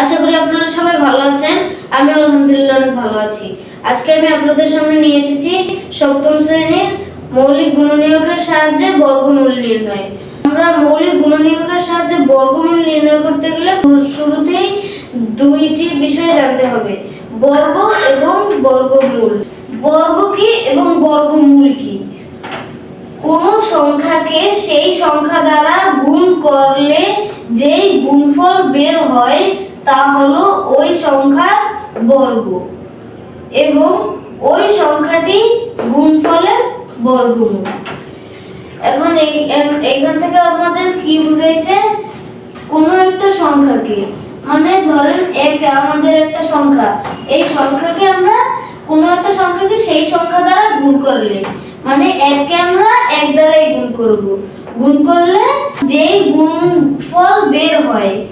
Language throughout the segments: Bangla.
আশা করি আপনারা সবাই ভালো আছেন। আমি আলহামদুলিল্লাহ অনেক ভালো আছি। আজকে আমি আপনাদের সামনে নিয়ে এসেছি সপ্তম শ্রেণির মৌলিক গুণনীয়কের সাহায্যে বর্গমূল নির্ণয়। আমরা মৌলিক গুণনীয়কের সাহায্যে বর্গমূল নির্ণয় করতে গেলে শুরুতেই দুইটি বিষয় জানতে হবে। বর্গ এবং বর্গমূল। বর্গ কি এবং বর্গমূল কি? কোন সংখ্যাকে সেই সংখ্যা দ্বারা গুণ করলে যেই গুণফল বের হয় তা হলো ওই সংখ্যার বর্গ। এবং ওই সংখ্যাটি গুণফলের বর্গমূল। এখন এই এ- এইখান থেকে আপনাদের কি বুঝাইছে? কোনো একটা সংখ্যাকে মানে ধরেন এক, আমাদের একটা সংখ্যা, এই সংখ্যাকে আমরা কোনো একটা সংখ্যাকে সেই সংখ্যা দ্বারা গুণ করলে মানে এককে আমরা এক দ্বারাই গুণ করব। গুণ করলে যেই গুণফল বের হয়,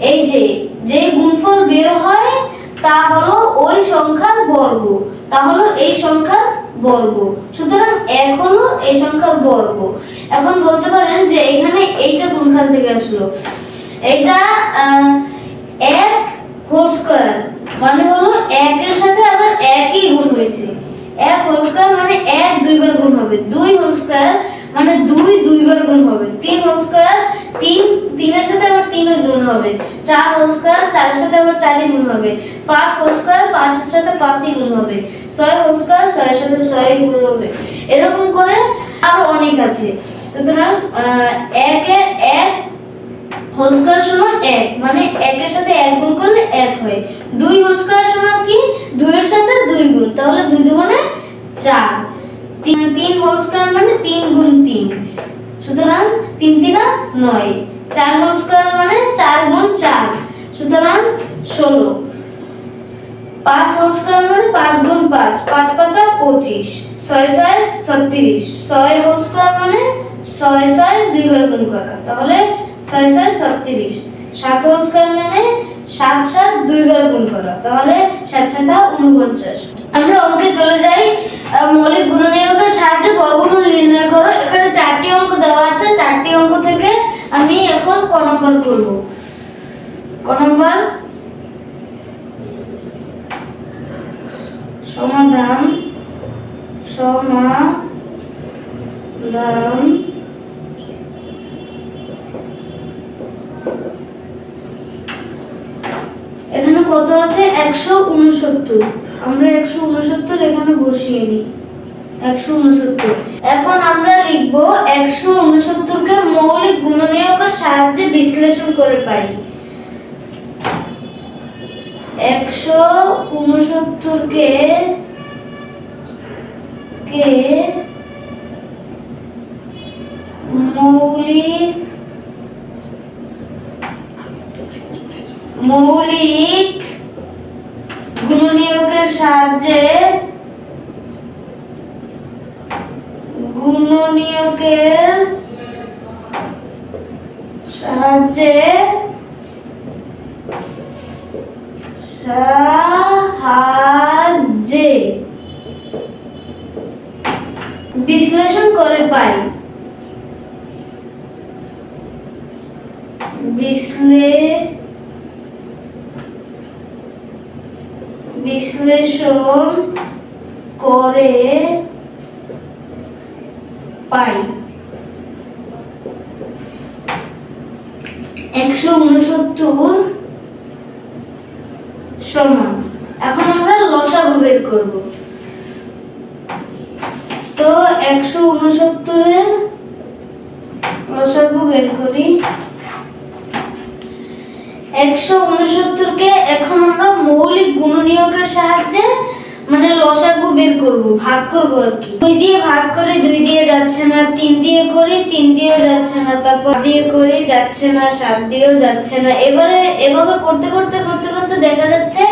এই যে যে গুণফল বের হয়, তা হলো ওই সংখ্যার বর্গ। তা হলো এই সংখ্যার বর্গ। সুতরাং এক হলো এই সংখ্যার বর্গ। এখন বলতে পারেন যে এখানে এইটা কোনখান থেকে আসলো? এটা এক হোল স্কয়ার মানে হলো একের সাথে আবার একই গুণ হয়েছে। এক হোল স্কয়ার মানে এক দুইবার গুণ হবে। দুই হোল স্কয়ার মানে দুই, দুইবার গুণ হবে। তিন হোল স্কয়ার তিন, তিনের সাথে আবার তিনই গুণ হবে। চার হোল স্কয়ার চারের সাথে আবার চারই গুণ হবে। পাঁচ হোল স্কয়ার পাঁচের সাথে পাঁচই গুণ হবে। ছয় হোল স্কয়ার ছয়ের সাথে ছয়ই গুণ হবে। এরকম করে আরও অনেক আছে। সুতরাং একে এক হোল স্কয়ার সমান এক মানে একের সাথে এক গুণ করলে এক হয়। দুই হোল স্কয়ার সমান কি দুইয়ের সাথে দুই গুণ তাহলে দুই দুগুণে চার তিন তিন হোল স্কয়ার মানে তিন গুণ তিন সুতরাং তিন তিনা নয়। চার হোল স্কয়ার মানে চার গুণ চার। সুতরাং ষোলো। পাঁচ হোল স্কয়ার মানে পাঁচ গুণ পাঁচ। পাঁচ পাঁচা পঁচিশ। ছয় ছয় ছত্রিশ। ছয় হোল স্কয়ার মানে ছয় ছয় দুইবার গুণ করা। তাহলে ছয় ছয় ছত্রিশ। সাত হোল স্কয়ার মানে সাত সাত দুইবার গুণ করা। তাহলে সাত সাতা উনপঞ্চাশ আমরা অঙ্কে চলে যাই। মৌলিক গুণনীয়কের সাহায্যে বর্গমূল নির্ণয় করো আমি এখন ক নম্বর করব? ক নম্বর? সমাধান সমাধান, এখানে কত আছে? একশো উনসত্তর। আমরা একশো উনসত্তর এখানে বসিয়ে নিই। একশো উনসত্তর। এখন আমরা লিখব একশো উনসত্তরকে সাহায্যে বিশ্লেষণ করে পাই একশো উনসত্তরকে কে মৌলিক মৌলিক গুণনীয়কের সাহায্যে গুণনীয়কের সাহায্যে সাহায্যে। বিশ্লেষণ করে পাই। বিশ্লে বিশ্লেষণ করে পাই। একশো উনসত্তর সমান। এখন আমরা লসাগু বের করব। তো একশো উনসত্তরের লসাগু বের করি। একশো উনসত্তরকে এখন আমরা মৌলিক গুণনীয়কের সাহায্যে মানে লসাগু বের করব, ভাগ করব আর কি। দুই দিয়ে ভাগ করে দুই দিয়ে যাচ্ছে না, তিন দিয়ে করি, তিন দিয়েও যাচ্ছে না, তারপর দিয়ে করি, যাচ্ছে না, সাত দিয়েও যাচ্ছে না। এবারে এভাবে করতে করতে করতে করতে দেখা যাচ্ছে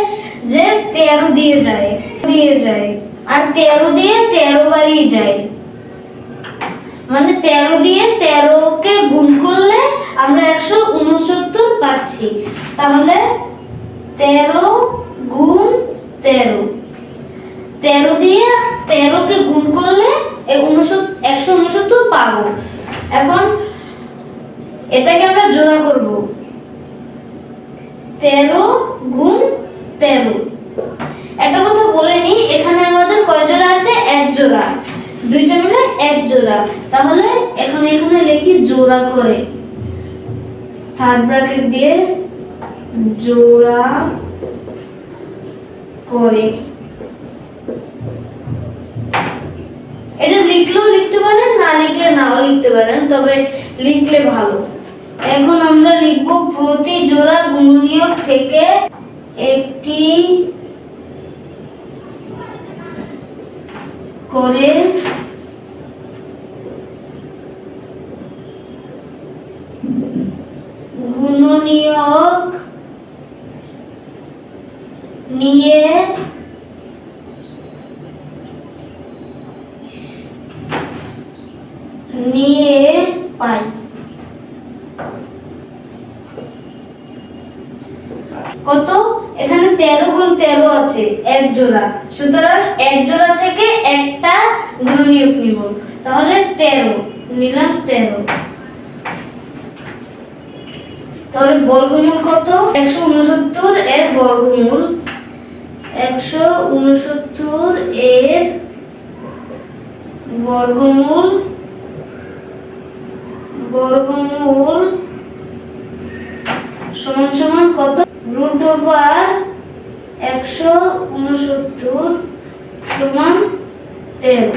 যে তেরো দিয়ে যায় দিয়ে যায়। আর তেরো দিয়ে তেরো বারই যায়। মানে তেরো দিয়ে তেরোকে গুণ করলে আমরা একশো উনসত্তর পাচ্ছি। তাহলে তেরো গুণ তেরো। তেরো দিয়ে তেরোকে গুণ করলে একশো উনসত্তর পাবো। এখন এটাকে আমরা জোড়া করব। তেরো গুণ তেরো। একটা কথা বলে নি, এখানে আমাদের কয় জোড়া আছে? এক জোড়া। দুইটা মিলে এক জোড়া। তাহলে এখন এখানে লিখি জোড়া করে। থার্ড ব্র্যাকেট দিয়ে জোড়া করে। লিখলেও লিখতে পারেন, না লিখলে নাও লিখতে পারেন, তবে লিখলে ভালো। এখন আমরা লিখব প্রতি জোড়া গুণনীয়ক থেকে একটি করে গুণনীয়ক নিয়ে পাই কত? এখানে তেরো গুণ তেরো আছে, এক জোড়া। সুতরাং এক জোড়া থেকে একটা গুণনীয়ক নিব। তাহলে তেরো, নিলাম তেরো। তাহলে বর্গমূল কত? একশো উনসত্তর এর বর্গমূল। একশো উনসত্তর এর বর্গমূল। বর্গমূল সমান সমান কত? রুট ওভার একশো উনসত্তর সমান তেরো।